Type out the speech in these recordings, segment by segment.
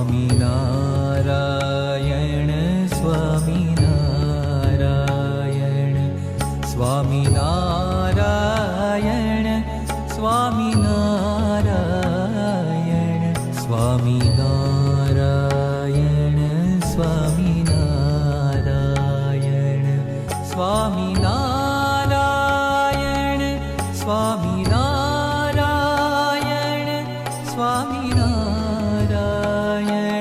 আমি না है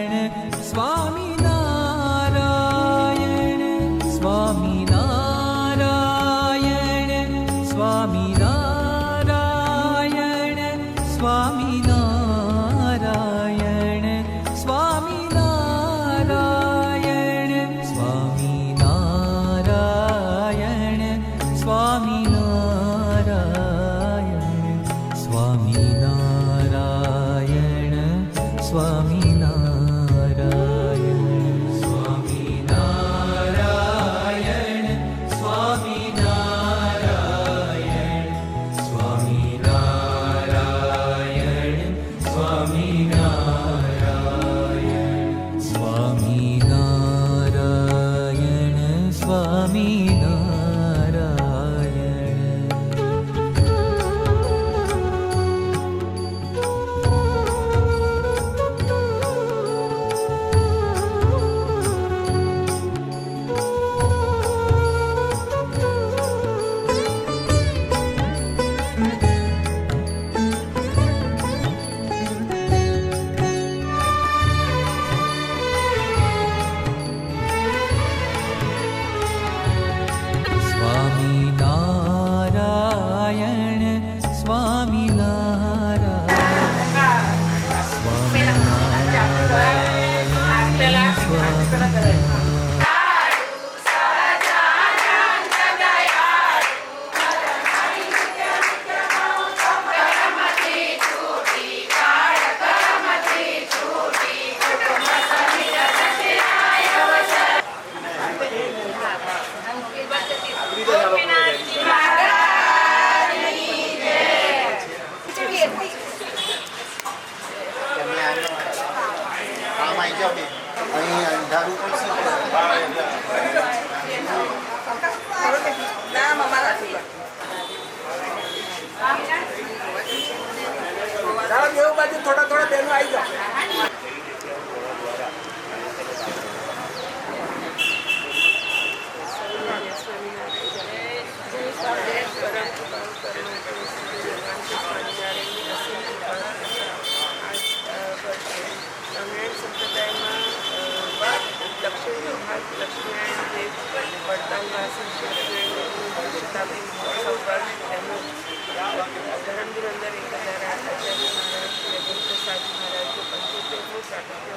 શતાબ્દી મહોત્સવ વર્ષ તેમજ ધરમપુર અંદર એક હજાર આઠ આચાર્ય મહારાજ શ્રી અભિપ્રસાદ મહારાજનું પંચોતેરમું પ્રાગટ્ય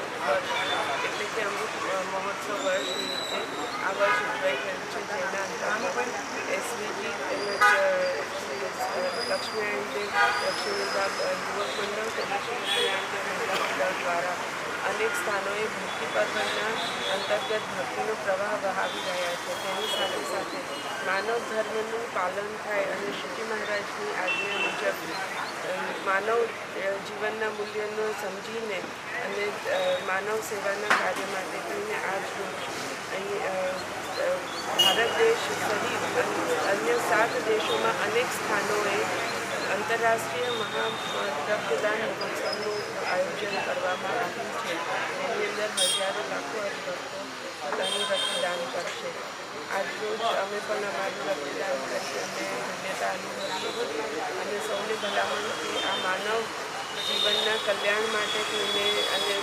એટલે કે અમૃત મહોત્સવ વર્ષ નિમિત્તે આ છે જેના તેમજ લક્ષ્મીનારાયણ દેવ દક્ષિણ વિભાગ યુવક મંડળ તેમજ મહિલા મંડળ દ્વારા અનેક સ્થાનોએ ભક્તિ પર્વના અંતર્ગત ભક્તિનો પ્રવાહ વહાવી રહ્યા છે. તેની સાથે સાથે માનવ ધર્મનું પાલન થાય અને શ્રીજી મહારાજની આજ્ઞા મુજબ માનવ જીવનના મૂલ્યનો સમજીને અને માનવ સેવાના કાર્ય માટે થઈને આજ અહીં ભારત દેશ સહિત અન્ય- સાત દેશોમાં અનેક સ્થાનોએ આંતરરાષ્ટ્રીય મહા રક્તદાન મહોત્સવનું આયોજન કરવામાં આવ્યું છે. એની અંદર હજારો લાખો ભક્તો પોતાનું રક્તદાન કરશે. આજરોજ અમે પણ અમારું રક્તદાન કરી અમે ધન્યતા અનુભવીએ અને સૌને ભલામણ કે આ માનવ જીવનના કલ્યાણ માટે થઈને અને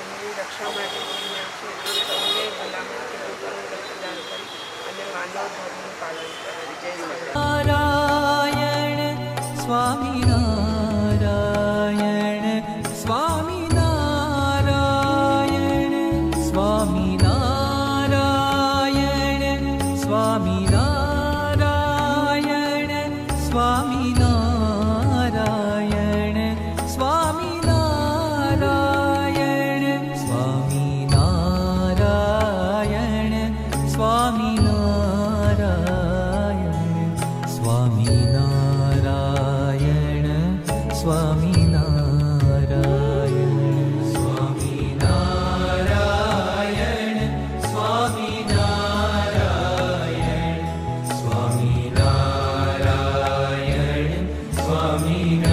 એમની રક્ષા માટે થઈને છે સૌને ભલામણ કે પોતાનું રક્તદાન કરી અને માનવ ધર્મનું પાલન કરે. જય Shri Ram. Amina Swami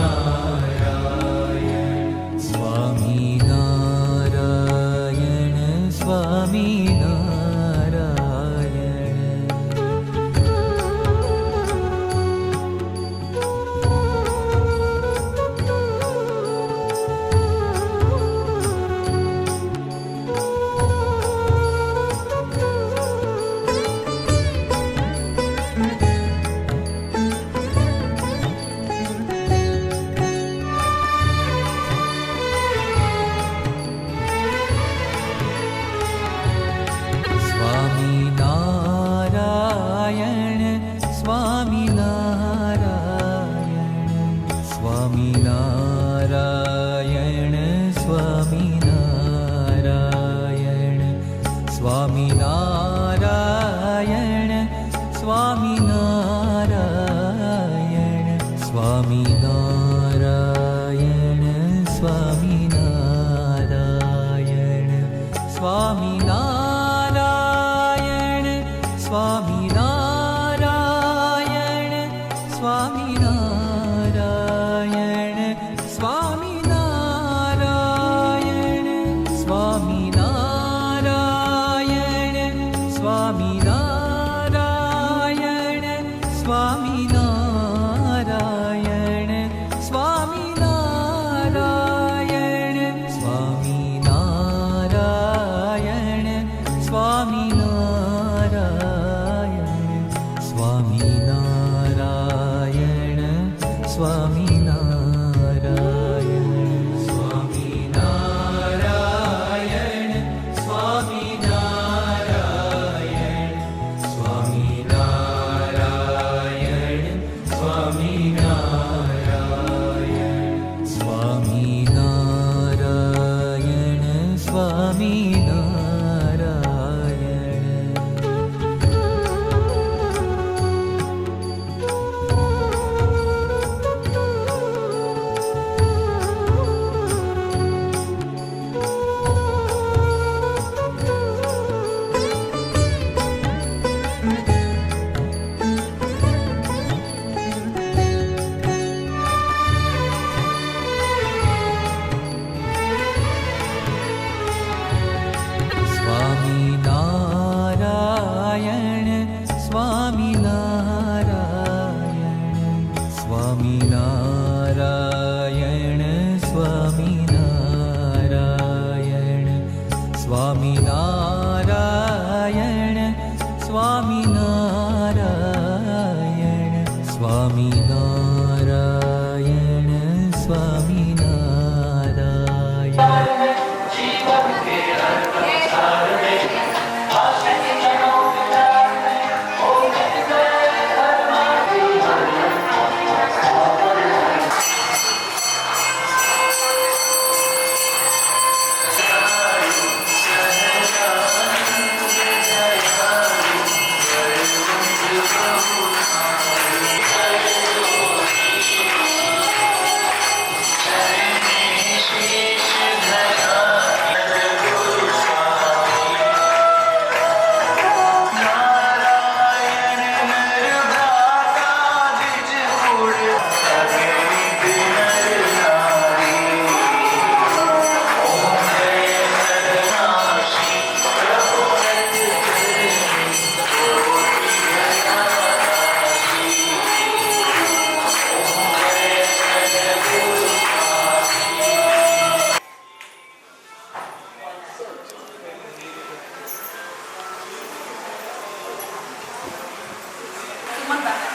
cuman bahkan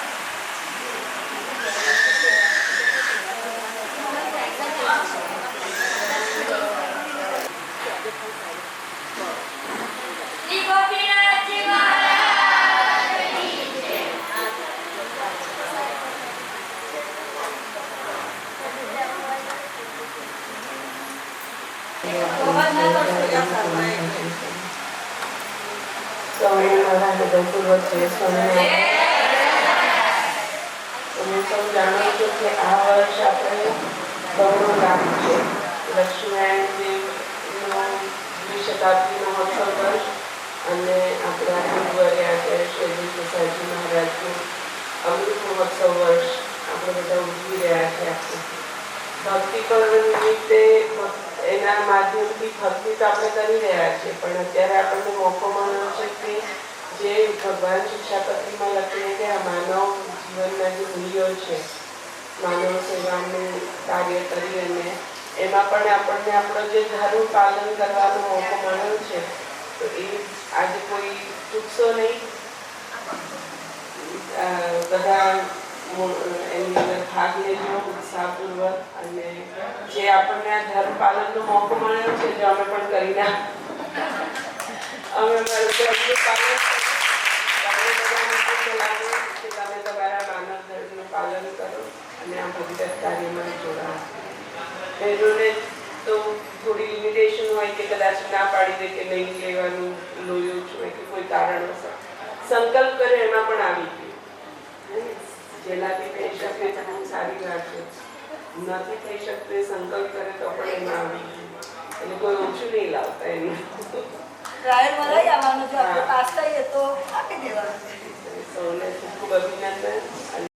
Soy una de los તમે સૌ જાણીએ છીએ કે આ વર્ષ આપણે બહુનો લાભ છે. લક્ષ્મીનારાયણ દેવનો દ્વિશતાબ્દી મહોત્સવ વર્ષ અને આપણા ગુરુવારે આચાર્ય શ્રી પ્રસાદજી મહારાજનું અમૃત વર્ષ આપણે બધા ઉજવી રહ્યા છે આપણે ભક્તિ નિમિત્તે એના માધ્યમથી ભક્તિ તો આપણે કરી રહ્યા છીએ, પણ અત્યારે આપણને મોકો મળ્યો કે જે ભગવાન શિક્ષાપત્રીમાં લખીને ગયા, માનવ જીવનના જે મૂલ્યો છે, માનવ સેવાનું કાર્ય કરી અને એમાં પણ આપણને આપણો જે ધારું પાલન કરવાનો મોકો મળ્યો છે, તો એ આજે કોઈ ચૂકશો નહીં? બધા એની અંદર ભાગ લેજો ઉત્સાહપૂર્વક અને જે આપણને આ ધર્મ પાલનનો મોકો મળ્યો છે, જો અમે પણ કરી ના અમે પાલન કરીએ. તમને બધાને પણ બોલાવીએ કે તમે તમારા માનવ ધર્મનું પાલન કરો અને આ ભગીરથ કાર્યમાં જોડાઓ બહેનોને તો થોડી લિમિટેશન હોય કે કદાચ ના પાડી દે કે નહીં લેવાનું લોયું છું કે કોઈ કારણોસર. સંકલ્પ કરે એમાં પણ આવી ગયું. હે ને? જેનાથી શકે સારી વાત છે. નથી થઈ શકતું સંકલ્પ કરે તો પણ એમાં આવી ગયું. એટલે કોઈ ઓછું નહીં લાવતા એનું. ટ્રાયલમાં લઈ આવવાનું જો આપણે પાસ થઈએ તો આપી દેવાનું સૌને ખૂબ ખૂબ અભિનંદન.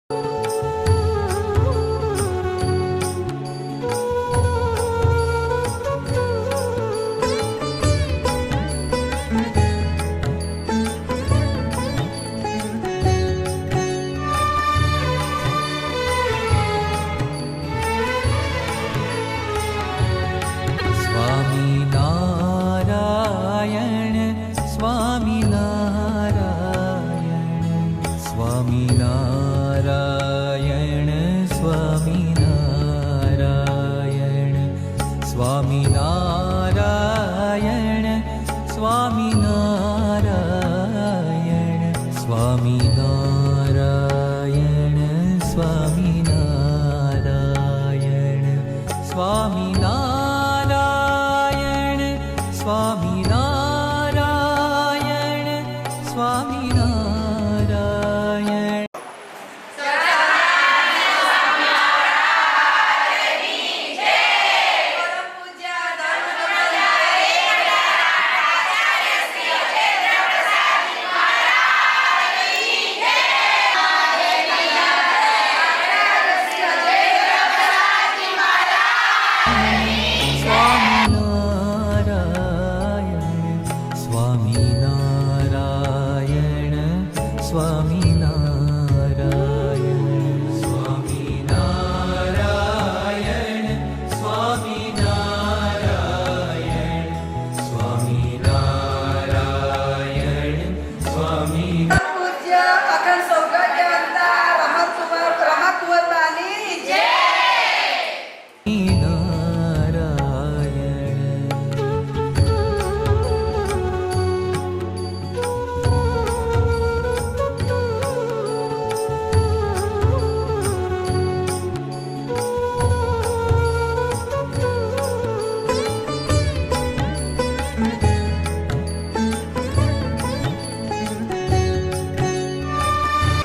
Swami Na.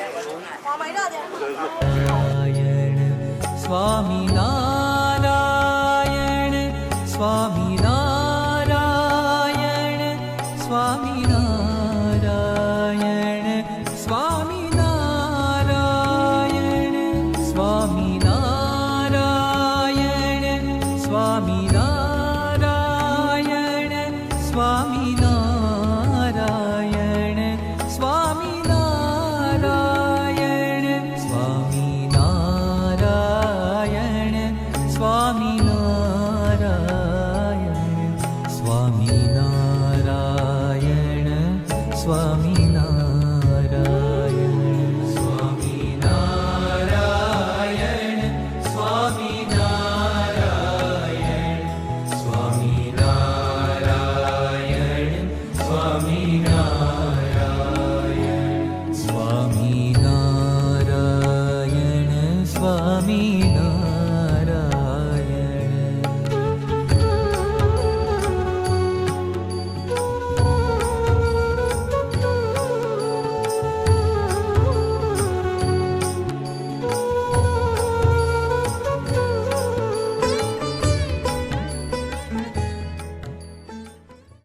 Ờ, Swami Nam.